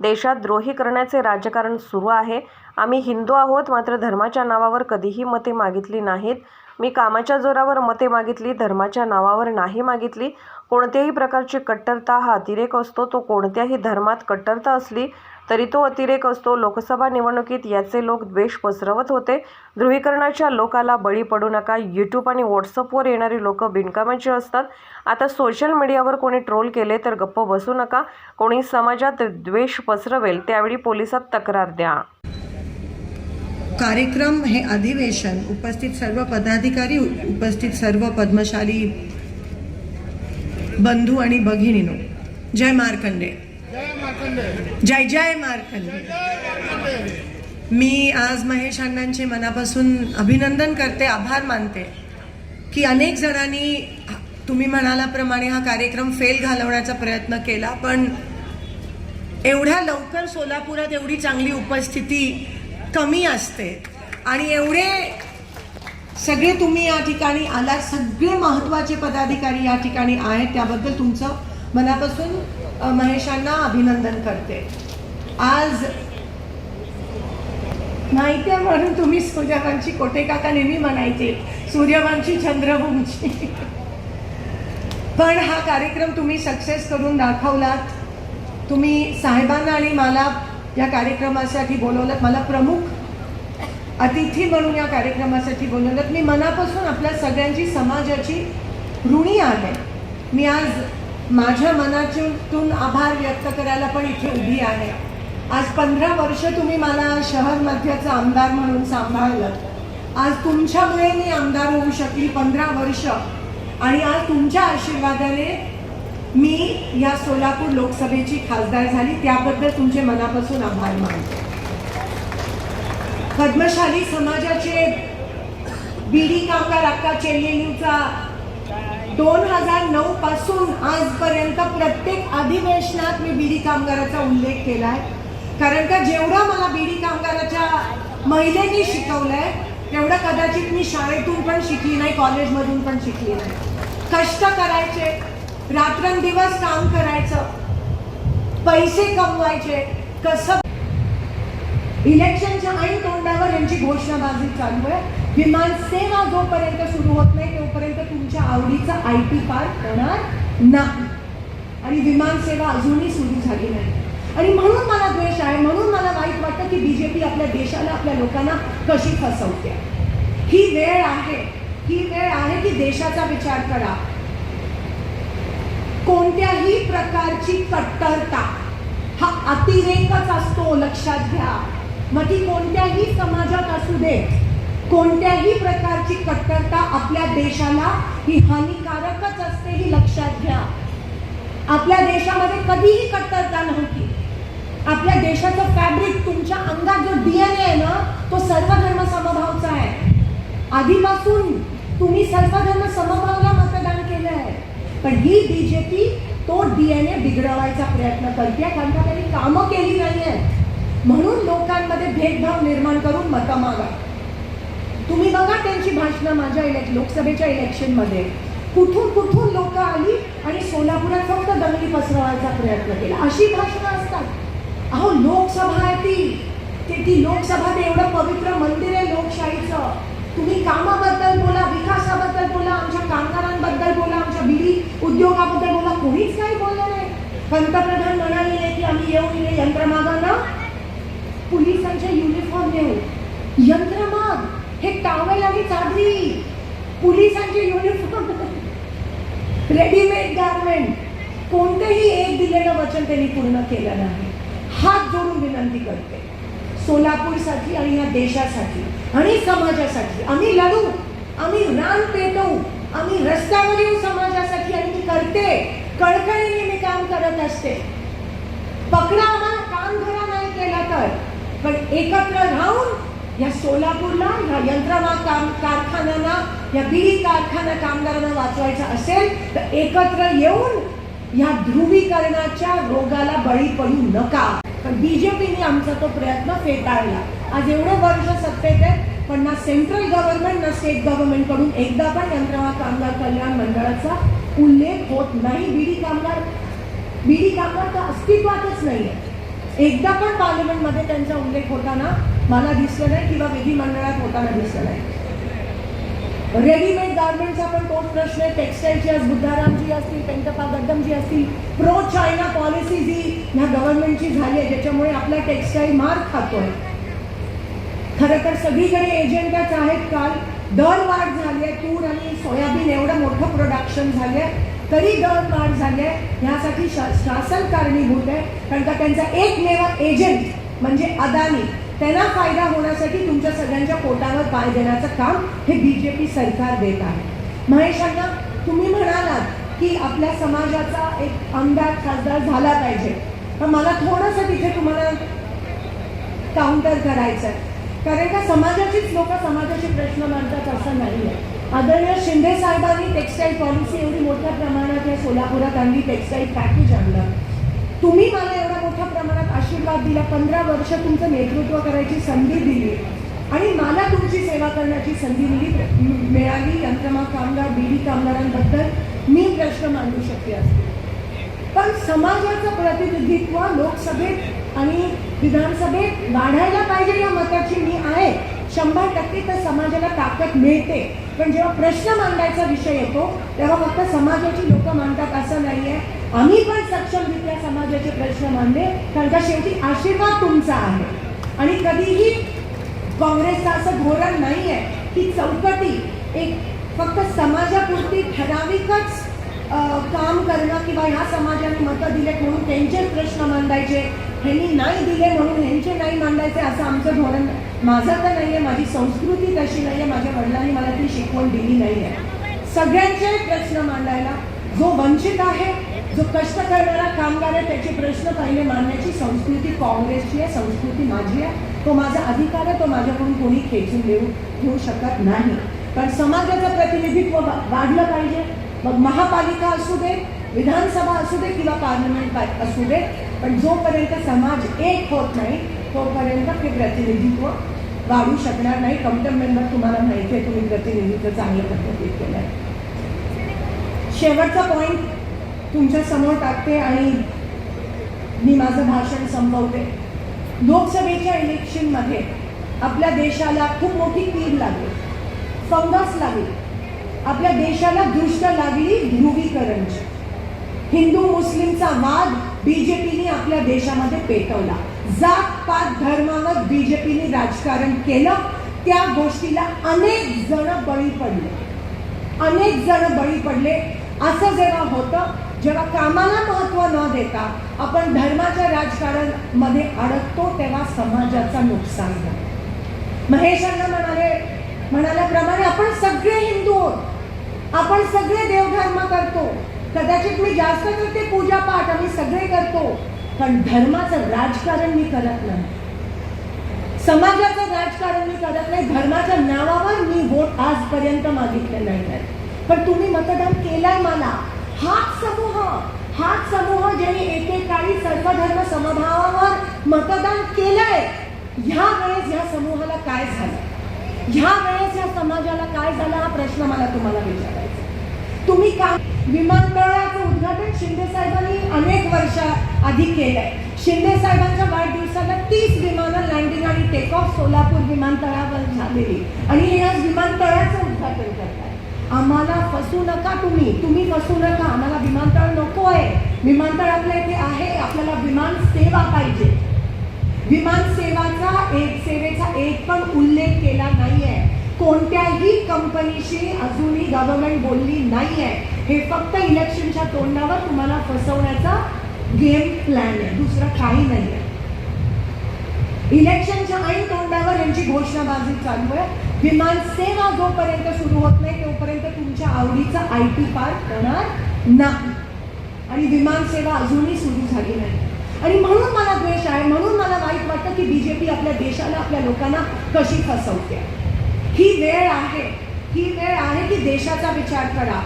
देशात द्रोही करण्याचे राजकारण सुरू आहे. आम्ही हिंदू आहोत मात्र धर्माच्या नावावर कधीही मते मागितली नाहीत. मी कामाच्या जोरावर मते मागितली धर्माच्या नावावर नाही मागितली. कोणत्याही प्रकारची कट्टरता हा अतिरेक असतो. तो कोणत्याही धर्मात कट्टरता असली तरी तो अतिरेक असतो. लोकसभा निवडणुकीत याचे लोक द्वेष पसरवत होते. ध्रुवीकरणाच्या लोकाला बळी पडू नका. यूट्यूब आणि व्हॉट्सअपवर येणारी लोक बिनकामाची असतात. आता सोशल मीडियावर कोणी ट्रोल केले तर गप्प बसू नका. कोणी समाजात द्वेष पसरवेल त्यावेळी पोलिसात तक्रार द्या. कार्यक्रम हे अधिवेशन. उपस्थित सर्व पदाधिकारी उपस्थित सर्व पद्मशाली बंधू आणि भगिनीनो. जय मार्कंडे जय जय मार्कंडे. मी आज महेश अण्णांचे मनापासून अभिनंदन करते आभार मानते की अनेक जणांनी तुम्ही म्हणालाप्रमाणे हा कार्यक्रम फेल घालवण्याचा प्रयत्न केला पण एवढ्या लवकर सोलापुरात एवढी चांगली उपस्थिती कमी असते. आणि एवढे सगळे तुम्ही या ठिकाणी आलात सगळे महत्त्वाचे पदाधिकारी या ठिकाणी आहेत त्याबद्दल तुमचं मनापासून महेशांना अभिनंदन करते. आज माहिती आहे म्हणून तुम्ही सूर्यवंशी कोटे काका नेहमी म्हणायचे सूर्यवंशी चंद्रवंशी. पण हा कार्यक्रम तुम्ही सक्सेस करून दाखवलात. तुम्ही साहेबांना आणि मला या कार्यक्रमासाठी बोलवलं. मला प्रमुख अतिथी म्हणून या कार्यक्रमासाठी बोलवलं. मी मनापासून आपल्या सगळ्यांची समाजाची ऋणी आहे. मी आज माझ्या मनातून आभार व्यक्त करायला पण इथे उभी आहे. आज पंधरा वर्ष तुम्ही मला शहर मध्याचा आमदार म्हणून सांभाळलं. आज तुमच्यामुळे मी आमदार होऊ शकली पंधरा वर्ष. आणि आज तुमच्या आशीर्वादाने मी या सोलापूर लोकसभेची खासदार झाली. त्याबद्दल तुमचे मनापासून आभार मानतो. पद्मशाली समाजाचे बीडी कामगार अक्का चेल्लेलीचा दोन हजार नऊ पासून आजपर्यंत प्रत्येक अधिवेशनात मी बीडी कामगाराचा उल्लेख केला आहे कारण का जेवढं मला बीडी कामगाराच्या महिलेनी शिकवलंय तेवढं कदाचित मी शाळेतून पण शिकली नाही कॉलेजमधून पण शिकली नाही. कष्ट करायचे रात्रंदिवस काम करायचं पैसे कमवायचे कसं इलेक्शनच्या ऐन तोंडावर यांची घोषणाबाजी चालू आहे. विमान सेवा जोपर्यंत सुरू होत नाही तोपर्यंत तुमच्या आवडीचा आय टी पार्क होणार नाही. आणि विमान सेवा अजूनही सुरू झाली नाही. आणि म्हणून मला द्वेष आहे म्हणून मला वाईट वाटतं की बीजेपी आपल्या देशाला आपल्या लोकांना कशी फसवते. ही वेळ आहे ही वेळ आहे की देशाचा विचार करा. कोणत्याही प्रकारची कट्टरता हा अतिरेकच असतो लक्षात घ्या. मग ती कोणत्याही समाजात असू दे. कोणत्याही प्रकारची कट्टरता आपल्या देशाला ही हानिकारकच असते ही लक्षात घ्या. आपल्या देशामध्ये कधीही कट्टरता नव्हती. आपल्या देशाचं फॅब्रिक तुमच्या अंगात जो डीएनए आहे ना तो सर्व धर्म समभावचा आहे. आधीपासून तुम्ही सर्व धर्म समभावला मतदान केलं आहे. पण ही बीजेपी तो डीएनए बिघडवायचा प्रयत्न करते कारण का त्यांनी कामं केली नाही आहेत म्हणून लोकांमध्ये भेदभाव निर्माण करून मतं मागा. तुम्ही बघा त्यांची भाषणं माझ्या इलेक् लोकसभेच्या इलेक्शनमध्ये. कुठून कुठून लोक आली आणि सोलापुरात फक्त दंगली पसरवायचा प्रयत्न केला? अशी भाषणं असतात. अहो लोकसभा आहे ती. ते ती लोकसभा ते एवढं पवित्र मंदिर आहे लोकशाहीचं. तुम्ही कामाबद्दल बोला विकासाबद्दल बोला आमच्या कामगारांबद्दल बोला आमच्या बिडी उद्योगाबद्दल बोला. कोणीच काही बोललं नाही. पंतप्रधान म्हणाले की आम्ही येऊन इथे यंत्रमागांना. पोलिसांच्या युनिफॉर्म देऊ यंत्रमाग. हे टावेल आणि चादरी. पोलिसांचे युनिफॉर्म रेडीमेड गार्मेंट कोणतेही एक दिलेलं वचन त्यांनी पूर्ण केलं नाही. हात जोडून विनंती करते. सोलापूरसाठी आणि या देशासाठी आणि समाजासाठी. आम्ही लढू. आम्ही रान पेटवू. आम्ही रस्त्यावर येऊ समाजासाठी. आणि मी करते. कळकळीने मी काम करत असते. पकडा आम्हाला काम घरा नाही केला तर. पण एकत्र राहून या सोलापूरला या यंत्रणा काम कारखान्यांना या बिडी कारखाना कामगारांना वाचवायचं असेल तर एकत्र येऊन या ध्रुवीकरणाच्या रोगाला बळी पडू नका. पण बीजेपीने आमचा तो प्रयत्न फेटाळला. आज एवढं वर्ष सत्तेत आहे पण ना सेंट्रल गव्हर्नमेंट ना स्टेट गव्हर्नमेंटकडून एकदा पण यंत्रणा कामगार कल्याण मंडळाचा उल्लेख होत नाही. बीडी कामगार बीडी कामगार तर अस्तित्वातच नाही आहे एकदा पण पार्लमेंटमध्ये त्यांचा उल्लेख होताना मला दिसलं नाही किंवा विधिमंडळात होताना दिसलं नाही. रेडीमेड गार्मेंटचा पण तोच प्रश्न आहे. टेक्स्टाईलची आज बुद्धारामजी असतील पेंटपा गद्दमजी असतील प्रो चायना पॉलिसी जी ह्या गव्हर्नमेंटची झाली आहे ज्याच्यामुळे आपला टेक्स्टाईल मार खातोय. खरं तर सगळीकडे एजंटच आहेत काल. दर वाढ झाली आहे. तूर आणि सोयाबीन एवढं मोठं प्रोडक्शन झालं आहे. तरी दर वाढ झाली आहे. ह्यासाठी शा शासन कारणीभूत आहे कारण का त्यांचा एकमेव एजंट म्हणजे अदानी. त्यांना फायदा होण्यासाठी तुमच्या सगळ्यांच्या पोटावर पाय देण्याचं काम हे बी जे पी सरकार देत आहे. महेशांना तुम्ही म्हणालात की आपल्या समाजाचा एक आमदार खासदार झाला पाहिजे. पण मला थोडंसं तिथे तुम्हाला काउंटर करायचं आहे. कारण का समाजाचीच लोक समाजाचे प्रश्न मांडतात असं नाही आहे. आदरणीय शिंदे साहेबांनी टेक्स्टाईल पॉलिसी एवढी मोठ्या प्रमाणात या सोलापुरात आणली टेक्स्टाईल पॅकेज आणलं. तुम्ही मला एवढ्या मोठ्या प्रमाणात आशीर्वाद दिला पंधरा वर्ष तुमचं नेतृत्व करायची संधी दिली आणि मला तुमची सेवा करण्याची संधी मिळली मिळाली यंत्रमा कामगार बीडी कामगारांबद्दल मी प्रश्न मांडू शकते असते पण समाजाचं प्रतिनिधित्व लोकसभेत आणि विधानसभेत वाढायला पाहिजे या मताची मी आहे. शंभर टक्के तर समाजाला ताकद मिळते. पण जेव्हा प्रश्न मांडायचा विषय येतो तेव्हा फक्त समाजाची लोक मांडतात असं नाही आहे आम्ही पण सक्षमरित्या समाजाचे प्रश्न मांडले कारण का शेवटी आशीर्वाद तुमचा आहे. आणि कधीही काँग्रेसचं असं धोरण नाही आहे की चौकटी एक फक्त समाजापुरती ठराविकच काम करणं किंवा ह्या समाजाने मतं दिले म्हणून त्यांचेच प्रश्न मांडायचे. ह्यांनी नाही दिले म्हणून ह्यांचे नाही मांडायचे असं आमचं धोरण माझं तर नाही आहे माझी संस्कृती तशी नाही आहे माझ्या वडिलांनी मला ती शिकवण दिली नाही आहे सगळ्यांचे प्रश्न मांडायला जो वंचित आहे जो कष्ट करणारा कामगार आहे त्याचे प्रश्न पहिले मांडण्याची संस्कृती काँग्रेसची आहे संस्कृती माझी आहे. तो माझा अधिकार आहे तो माझ्याकडून कोणी खेचून देऊ घेऊ शकत नाही. पण समाजाचं प्रतिनिधित्व वाढलं पाहिजे. मग महापालिका असू दे विधानसभा असू दे किंवा पार्लमेंट असू दे पण जोपर्यंत समाज एक होत नाही तोपर्यंत ते प्रतिनिधित्व वाढू शकणार नाही. कमिटम मेंबर तुम्हाला माहिती आहे तुम्ही प्रतिनिधित्व चांगल्या पद्धतीत केलं आहे शेवटचा पॉईंट तुमच्यासमोर टाकते आणि मी माझं भाषण संपवते. लोकसभेच्या इलेक्शनमध्ये आपल्या देशाला खूप मोठी कीड लागली. फंगस लागली. आपल्या देशाला दृष्ट लागली ध्रुवीकरणची. हिंदू मुस्लिमचा वाद बीजेपीने आपल्या देशामध्ये पेटवला. जात पात धर्मावर बीजेपीने राजकारण केलं त्या गोष्टीला अनेक जण बळी पडले. अनेक जण बळी पडले. असं जेव्हा होतं जेव्हा कामाला महत्त्व न देता आपण धर्माच्या राजकारणमध्ये अडकतो तेव्हा समाजाचं नुकसान झालं. महेशांना म्हणाले म्हणाल्याप्रमाणे आपण सगळे हिंदू आहोत. आपण सगळे देवधर्म करतो. कदाचित मी जास्त करते पूजा पाठ आम्ही सगळे करतो. पण धर्माचं राजकारण मी करत नाही. समाजाचं राजकारण मी करत नाही. धर्माच्या नावावर मी वोट आजपर्यंत मागितले नाही पण तुम्ही मतदान केलाय मला. हाच समूह हाच समूह ज्यांनी एकेकाळी सर्वधर्म समभावावर मतदान केलंय ह्या वेळेस ह्या समूहाला काय झालं? ह्या वेळेस या समाजाला काय झालं? हा प्रश्न मला तुम्हाला विचारायचा तुम्ही का विमानतळाचं उद्घाटन शिंदे साहेबांनी अनेक वर्षा आधी केलंय. शिंदे साहेबांच्या वाढदिवसाला तीस विमानं लँडिंग आणि टेक ऑफ सोलापूर विमानतळावर झालेली. आणि हे आज विमानतळाचं उद्घाटन करताय. आम्हाला फसू नका तुम्ही. तुम्ही फसू नका. आम्हाला विमानतळ नको आहे. विमानतळ आपल्या इथे आहे. आपल्याला विमान सेवा पाहिजे. विमान सेवाचा एक सेवेचा एक पण उल्लेख केला नाही आहे कोणत्याही कंपनीशी अजूनही गव्हर्नमेंट बोलली नाही आहे हे फक्त इलेक्शनच्या तोंडावर तुम्हाला फसवण्याचा गेम प्लॅन आहे. दुसरं काही नाही आहे इलेक्शनच्या ऐन तोंडावर यांची घोषणाबाजी चालू आहे. विमान सेवा जोपर्यंत सुरू होत नाही तोपर्यंत तुमच्या आवडीचा आय टी पार्क होणार नाही. आणि विमान सेवा अजूनही सुरू झाली नाही. आणि म्हणून मला द्वेष आहे म्हणून मला वाईट वाटतं की बीजेपी आपल्या देशाला आपल्या लोकांना कशी फसवते. ही वेळ आहे ही वेळ आहे की देशाचा विचार करा.